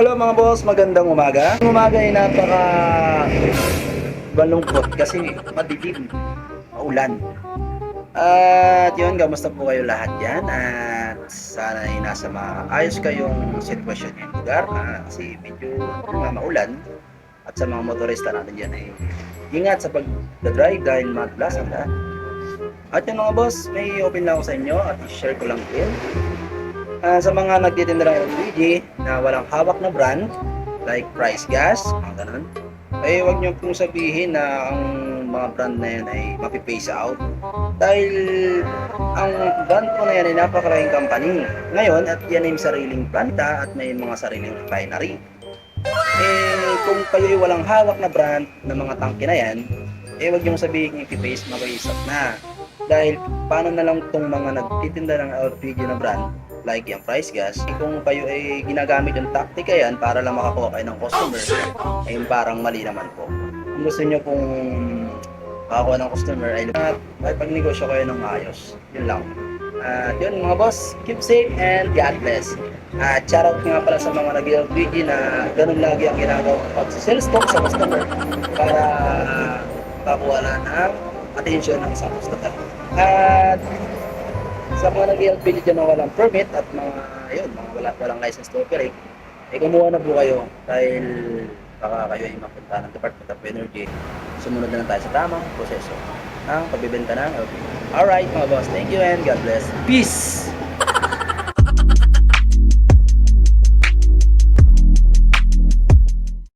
Hello mga boss, magandang umaga. Umaga ay napaka balungkot kasi madilim, maulan. At yun, kamusta po kayo lahat yan? At sana ay nasa maayos kayong sitwasyon yung lugar ah, kasi medyo mga maulan. At sa mga motorista natin dyan ay ingat sa pag-drive dahil madulas ang daan. At yun mga boss, may open lang ako sa inyo at i-share ko lang din. Ah, sa mga nagtitinda ng LPG na walang hawak na brand, like Price Gas, mga ganun, ay huwag niyo pong sabihin na ang mga brand na yan ay mapipace out. Dahil ang brand po na yan ay napakalaking company. Ngayon, at yan ay sariling planta at may mga sariling refinery. Eh, kung kayo ay walang hawak na brand ng mga tangke na yan, eh huwag niyong sabihin i-paste, mapaisap na. Dahil paano na lang itong mga nagtitinda ng LPG na brand, like yung price gas, eh, kung kayo ay ginagamit yung taktika yan para lang makakuha kayo ng customer, ay parang mali naman po. Kung gusto niyo pong makakuha ng customer, ay ay pagnegosyo kayo ng maayos. Yun lang. At yun mga boss, keep safe and God bless. At shoutout nga pala sa mga nag-LPG na ganun lagi ang ginagawa pag sales talk sa customer para makuha na ng attention ng isang customer. At sa mga nag-LPG dyan na walang permit at mga, ayun, mga wala, walang license to operate, eh kumuha na po kayo dahil baka kayo ay mapunta ng Department of Energy. Sumunod na lang tayo sa tamang proseso ng pagbibenta ng LPG. Alright mga boss, thank you and God bless. Peace!